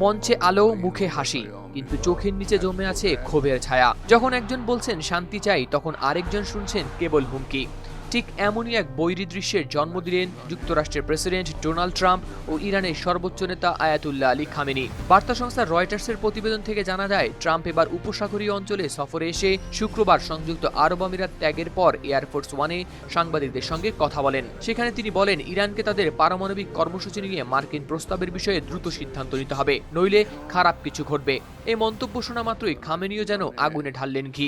মঞ্চে আলো, মুখে হাসি। কিন্তু চোখের নিচে জমে আছে ক্ষোভের ছায়া। যখন একজন বলছেন, শান্তি চাই, তখন আরেকজন শুনছেন কেবল হুমকি। ঠিক এমনই এক বৈরী দৃশ্যের জন্ম দিলেন যুক্তরাষ্ট্রের প্রেসিডেন্ট ডোনাল্ড ট্রাম্প ও ইরানের সর্বোচ্চ নেতা আয়াতুল্লাহ আলী খামেনি। বার্তা সংস্থা রয়টার্সের প্রতিবেদন থেকে জানা যায়, ট্রাম্প এবার উপসাগরীয় অঞ্চলে সফরে এসে শুক্রবার সংযুক্ত আরব আমিরাত ত্যাগের পর এয়ারফোর্স ওয়ানে সাংবাদিকদের সঙ্গে কথা বলেন। সেখানে তিনি বলেন, ইরানকে তাদের পারমাণবিক কর্মসূচি নিয়ে মার্কিন প্রস্তাবের বিষয়ে দ্রুত সিদ্ধান্ত নিতে হবে, নইলে খারাপ কিছু ঘটবে। এই মন্তব্য শোনা মাত্রই খামেনিও যেন আগুনে ঢাললেন ঘি।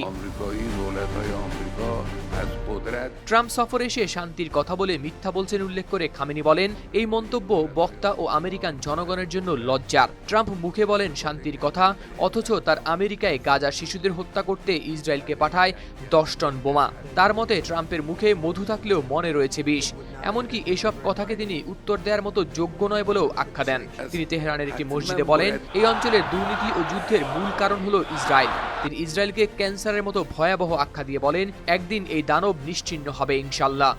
ট্রাম্প সফরে এসে শান্তির কথা বলে মিথ্যা বলছেন উল্লেখ করে খামেনি বলেন এই মন্তব্য বক্তা ও আমেরিকান জনগণের জন্য লজ্জার। ট্রাম্প মুখে বলেন শান্তির কথা অথচ তার আমেরিকায় গাজা শিশুদের হত্যা করতে ইসরায়েলকে পাঠায় দশ টন বোমা। তার মতে ট্রাম্পের মুখে মধু থাকলেও মনে রয়েছে বিষ। এমনকি এসব কথাকে তিনি উত্তর দেওয়ার মতো যোগ্য নয় বলেও আখ্যা দেন। তিনি তেহরানের একটি মসজিদে বলেন এই অঞ্চলের দুর্নীতি ও যুদ্ধের মূল কারণ হলো ইসরায়েল। তিনি ইসরায়েলকে ক্যান্সারের মতো ভয়াবহ আখ্যা দিয়ে বলেন একদিন এই দানব নিশ্চিহ্ন হবে ইনশাল্লাহ.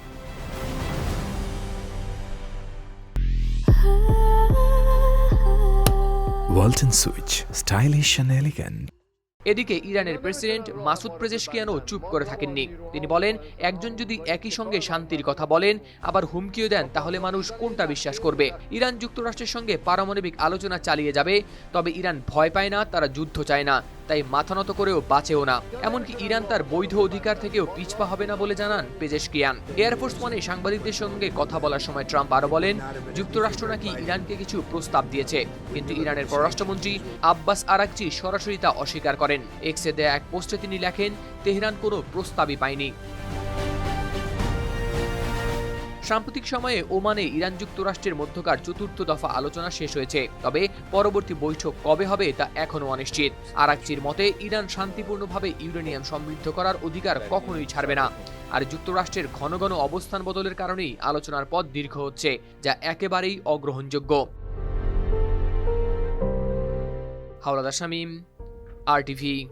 এদিকে ইরানের প্রেসিডেন্ট মাসুদ প্রেজেশকিয়ানও চুপ করে থাকেননি। তিনি বলেন একজন যদি একই সঙ্গে শান্তির কথা বলেন আবার হুমকিও দেন তাহলে মানুষ কোনটা বিশ্বাস করবে? ইরান যুক্তরাষ্ট্রের সঙ্গে পারমাণবিক আলোচনা চালিয়ে যাবে তবে ইরান ভয় পায় না তারা যুদ্ধ চায় না। তাই মাথা নত করেও বাঁচেও না। এমনকি ইরান তার বৈধ অধিকার থেকেও পিছপা হবে না বলে জানান পেজেশকিয়ান এয়ারফোর্স ওয়ানে সাংবাদিকদের সঙ্গে কথা বলার সময় ট্রাম্প আরও বলেন, যুক্তরাষ্ট্র নাকি ইরানকে কিছু প্রস্তাব দিয়েছে, কিন্তু ইরানের পররাষ্ট্রমন্ত্রী আব্বাস আরাকচি সরাসরি তা অস্বীকার করেন। এক্সে দেয়া এক পোস্টে তিনি লেখেন, তেহরান কোনো প্রস্তাবই পায়নি। সাম্প্রতিক সময়ে ওমানে ইরান যুক্তরাষ্ট্রের মধ্যকার চতুর্থ দফা আলোচনা শেষ হয়েছে। তবে পরবর্তী বৈঠক কবে হবে তা এখনও অনিশ্চিত। আরাকচির মতে, ইরান শান্তিপূর্ণভাবে ইউরেনিয়াম সমৃদ্ধ করার অধিকার কখনোই ছাড়বে না। আর যুক্তরাষ্ট্রের ঘন ঘন অবস্থান বদলের কারণেই আলোচনার পথ দীর্ঘ হচ্ছে, যা একেবারেই অগ্রহণযোগ্য। হাওলাদার শামীম আর টিভি